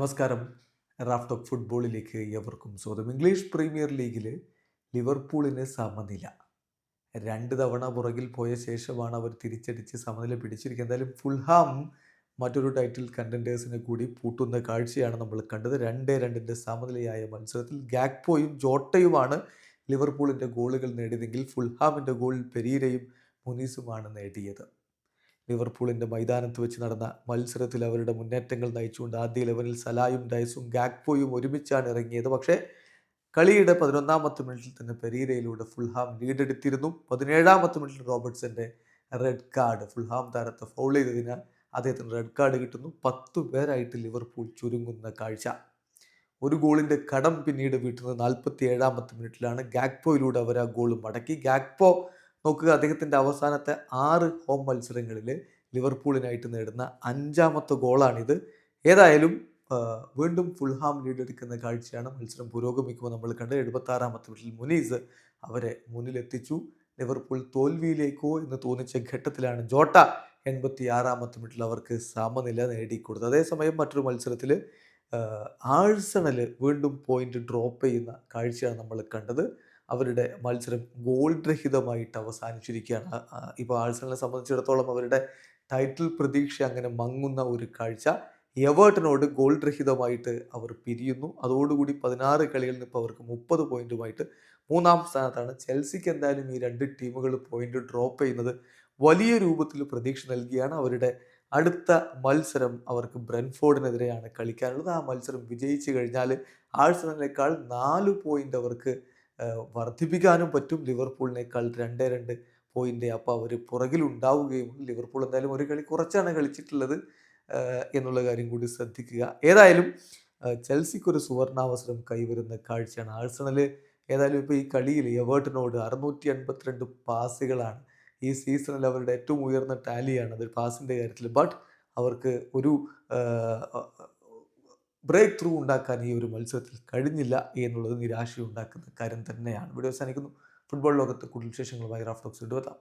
നമസ്കാരം. Raf of ഫുട്ബോളിലേക്ക് എവർക്കും സ്വാഗതം. ഇംഗ്ലീഷ് പ്രീമിയർ ലീഗിൽ ലിവർപൂളിന് സമനില. രണ്ട് തവണ പുറകിൽ പോയ ശേഷമാണ് അവർ തിരിച്ചടിച്ച് സമനില പിടിച്ചിരിക്കുക എന്തായാലും ഫുൾഹാം മറ്റൊരു ടൈറ്റിൽ കണ്ടന്റേഴ്സിനെ കൂടി പൂട്ടുന്ന കാഴ്ചയാണ് നമ്മൾ കണ്ടത്. രണ്ടേ രണ്ടിന്റെ സമനിലയായ മത്സരത്തിൽ ഗാക്പോയും ജോട്ടയുമാണ് ലിവർപൂളിന്റെ ഗോളുകൾ നേടിയതെങ്കിൽ ഫുൾഹാമിന്റെ ഗോൾ പെരീരയും മുനീസുമാണ് നേടിയത്. ലിവർപൂളിന്റെ മൈതാനത്ത് വെച്ച് നടന്ന മത്സരത്തിൽ അവരുടെ മുന്നേറ്റങ്ങൾ നയിച്ചുകൊണ്ട് ആദ്യ ലെവലിൽ സലായും ഡയസും ഗാഗ്പോയും ഒരുമിച്ചാണ് ഇറങ്ങിയത്. പക്ഷേ കളിയുടെ പതിനൊന്നാമത്തെ മിനിറ്റിൽ തന്നെ പെരീരയിലൂടെ ഫുൾഹാം ലീഡെടുത്തിരുന്നു. പതിനേഴാമത്തെ മിനിറ്റിൽ റോബർട്ട്സന്റെ റെഡ് കാർഡ് ഫുൾഹാം താരത്തെ ഫൗൾ ചെയ്തതിനാൽ അദ്ദേഹത്തിന് റെഡ് കാർഡ് കിട്ടുന്നു. പത്തു പേരായിട്ട് ലിവർപൂൾ ചുരുങ്ങുന്ന കാഴ്ച. ഒരു ഗോളിന്റെ കടം പിന്നീട് വീട്ടുന്നത് നാൽപ്പത്തി ഏഴാമത്തെ മിനിറ്റിലാണ്. ഗാഗ്പോയിലൂടെ അവർ ആ ഗോൾ മടക്കി. ഗാക്പോ നോക്കുക. അദ്ദേഹത്തിന്റെ അവസാനത്തെ ആറ് ഹോം മത്സരങ്ങളിൽ ലിവർപൂളിനായിട്ട് നേടുന്ന അഞ്ചാമത്തെ ഗോളാണിത്. ഏതായാലും വീണ്ടും ഫുൾഹാം ലീഡെടുക്കുന്ന കാഴ്ചയാണ് മത്സരം പുരോഗമിക്കുമ്പോൾ നമ്മൾ കണ്ട് എഴുപത്തി ആറാമത്തെ മിനിറ്റിൽ മുനീസ് അവരെ മുന്നിലെത്തിച്ചു. ലിവർപൂൾ തോൽവിയിലേക്കോ എന്ന് തോന്നിച്ച ഘട്ടത്തിലാണ് ജോട്ട എൺപത്തി ആറാമത്തെ മിനിറ്റിൽ അവർക്ക് സമനില നേടിക്കൊടുത്തത്. അതേസമയം മറ്റൊരു മത്സരത്തിൽ ആഴ്സണൽ വീണ്ടും പോയിന്റ് ഡ്രോപ്പ് ചെയ്യുന്ന കാഴ്ചയാണ് നമ്മൾ കണ്ടത്. അവരുടെ മത്സരം ഗോൾ രഹിതമായിട്ട് അവസാനിച്ചിരിക്കുകയാണ് ഇപ്പോൾ ആഴ്സണലിനെ സംബന്ധിച്ചിടത്തോളം അവരുടെ ടൈറ്റിൽ പ്രതീക്ഷ അങ്ങനെ മങ്ങുന്ന ഒരു കാഴ്ച എവേർട്ടിനോട് ഗോൾ രഹിതമായിട്ട് അവർ പിരിയുന്നു. അതോടുകൂടി പതിനാറ് കളികളിൽ നിന്ന് ഇപ്പോൾ അവർക്ക് മുപ്പത് പോയിന്റുമായിട്ട് മൂന്നാം സ്ഥാനത്താണ്. ചെൽസിക്ക് എന്തായാലും ഈ രണ്ട് ടീമുകൾ പോയിന്റ് ഡ്രോപ്പ് ചെയ്യുന്നത് വലിയ രൂപത്തിൽ പ്രതീക്ഷ നൽകിയാണ്. അവരുടെ അടുത്ത മത്സരം അവർക്ക് ബ്രെൻഫോർഡിനെതിരെയാണ് കളിക്കാനുള്ളത്. ആ മത്സരം വിജയിച്ചു കഴിഞ്ഞാൽ ആഴ്സണലിനേക്കാൾ നാല് പോയിന്റ് അവർക്ക് വർദ്ധിപ്പിക്കാനും പറ്റും. ലിവർപൂളിനേക്കാൾ രണ്ടേ രണ്ട് പോയിന്റ് അപ്പോൾ അവർ പുറകിലുണ്ടാവുകയും ലിവർപൂൾ എന്തായാലും ഒരു കളി കുറച്ചാണ് കളിച്ചിട്ടുള്ളത് എന്നുള്ള കാര്യം കൂടി ശ്രദ്ധിക്കുക. ഏതായാലും ചെൽസിക്ക് ചെൽസിക്കൊരു സുവർണാവസരം കൈവരുന്ന കാഴ്ചയാണ്. ആഴ്സണൽ ഏതായാലും ഇപ്പോൾ ഈ കളിയിൽ എവേർട്ടിനോട് അറുന്നൂറ്റി എൺപത്തിരണ്ട് പാസുകളാണ്. ഈ സീസണിൽ അവരുടെ ഏറ്റവും ഉയർന്ന ടാലിയാണ്. അത് പാസിന്റെ കാര്യത്തിൽ ബട്ട് അവർക്ക് ഒരു ബ്രേക്ക് ത്രൂ ഉണ്ടാക്കാൻ ഈ ഒരു മത്സരത്തിൽ കഴിഞ്ഞില്ല എന്നുള്ളത് നിരാശയുണ്ടാക്കുന്ന കാര്യം തന്നെയാണ്. ഇവിടെ അവസാനിക്കുന്നു. ഫുട്ബോൾ ലോകത്ത് കൂടുതൽ വിശേഷങ്ങളുമായി റാഫ്റ്റോക്സ് ഇടുവെത്താം